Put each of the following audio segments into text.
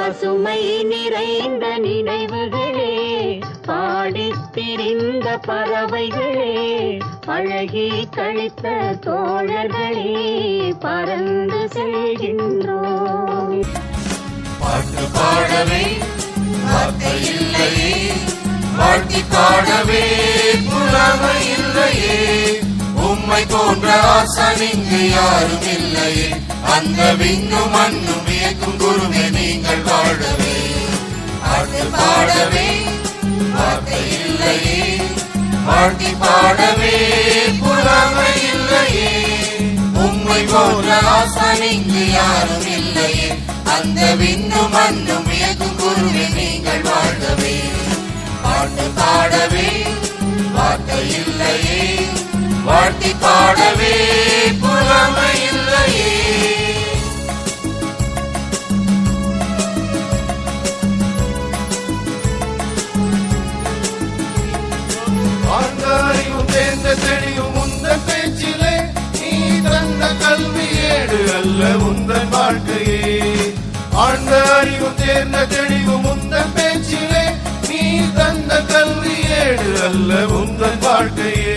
பசுமை நிறைந்த நினைவுகளே பாடித் திரிந்த பறவைகளே அழகி கழித்த தோழர்களே பறந்து செல்கின்றோம். பாட்டு பாடவே வார்த்தை இல்லையே வாழ்த்தி பாடவே புலமை இல்லையே. உம்மை போன்ற ஆசான் இங்கு யாரும் இல்லையே. அந்த விண்ணும் மண்ணும் வியக்கும் குருவி இல்லையே. வாழ்த்தி பாடவே புறாமை இல்லையே. உம்மை போன்ற ஆசான் இங்கு யாரும் இல்லையே. அந்த விண்ணும் மண்ணும் வியக்கும் குருவே நீங்கள் வாழவே பாட்டு பாடவே வார்த்தை இல்லையே. வாழ்த்தி பாடவே புறாமை இல்லையே. ஆழ்ந்த அறிவு தேர்ந்த தெளிவு உந்தன் பேச்சிலே நீ தந்த கல்வி ஏடு அல்ல உந்தன் வாழ்க்கையே.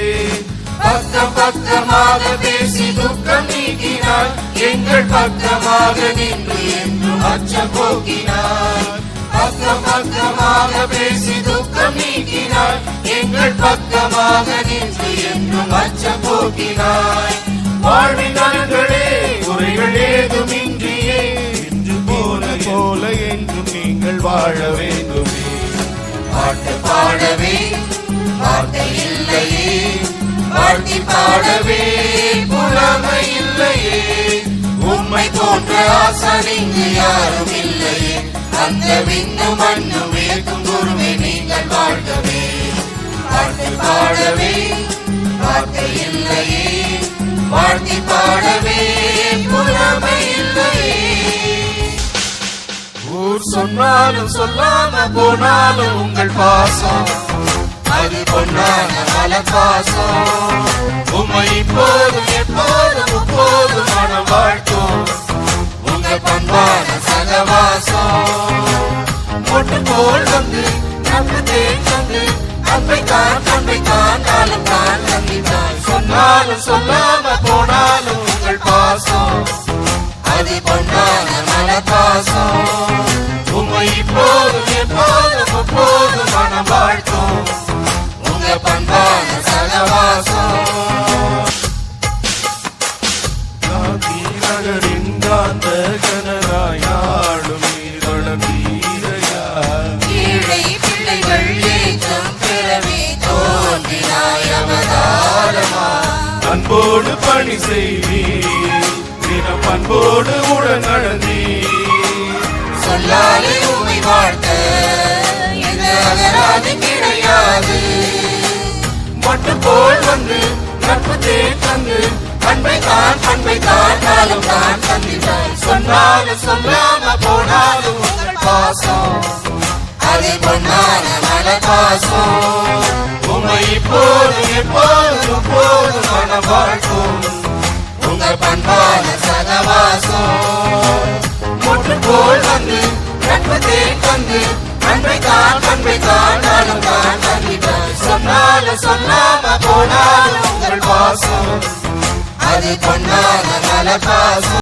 பக்கம் பக்கமாக பேசி துக்கம் நீக்கினார் எங்கள் பக்கமாக நின்று என்றும் அச்சம் போக்கினார். பக்கம் பக்கமாக பேசி துக்கம் நீக்கினார் எங்கள் பக்கமாக நின்று என்றும் அச்சம் போக்கினார். வாழ்வின் போல என்றும் நீங்கள் வாழ வேண்டுமே. பாட்டு பாடவே வார்த்தை இல்லையே. வாழ்த்தி பாடவே புலமை இல்லையே. உம்மை போன்ற ஆசான் யாரும் இல்லையே. அந்த விண்ணும் மண்ணும் வியக்கும் குருவே நீங்கள் வாழ்கவே. பாட்டு பாட சொன்னாலும் சொல்லாம போனாலும் உங்கள் பாசம். அது பொன்னான மல பாசம் உமை இப்போதும் எப்போதும் எப்போதும் மனம் வாழ்த்தும். உங்க பண்பான சகவாசம். மொட்டு போல் வந்து நம்பு தேன் தந்து அன்பை தான் அன்பை தான் காலம் தான் தந்திட்டான் சொன்னாலும் சொல்லாம போனாலும் உங்கள் பாசம். அது பொன்னான மன பாசம் இப்போதும் எப்போதும் எப்போதும் மனம் வாழ்த்தும் உங்க பண்பான சகவாசம் நகரின் காந்த கனராயாளும் நீரளம் வீரையா ஏழை பிள்ளைகள் பிறவி தோன்றினாய் அவதாரமா அன்போடு பணி செய்வீர். தினம் அன்போடு உடன் நடந்த சொன்னாலும் சொல்லாம போனாலும் உங்கள் பாசம். அது பொன்னான மல பாசம் உமை இப்போது எப்போது போது மன வாழ்க்கும் உங்க பண்பான சகவாசம். முற்று போல் வந்து நட்பு தேன் தந்து அன்பை தான் அன்பை தான் நானும் தான் தந்திட்டாய் சொன்னாலும் சொல்லாம போனாலும் உங்கள் பாசம். அது பொன்னான நல பாசம்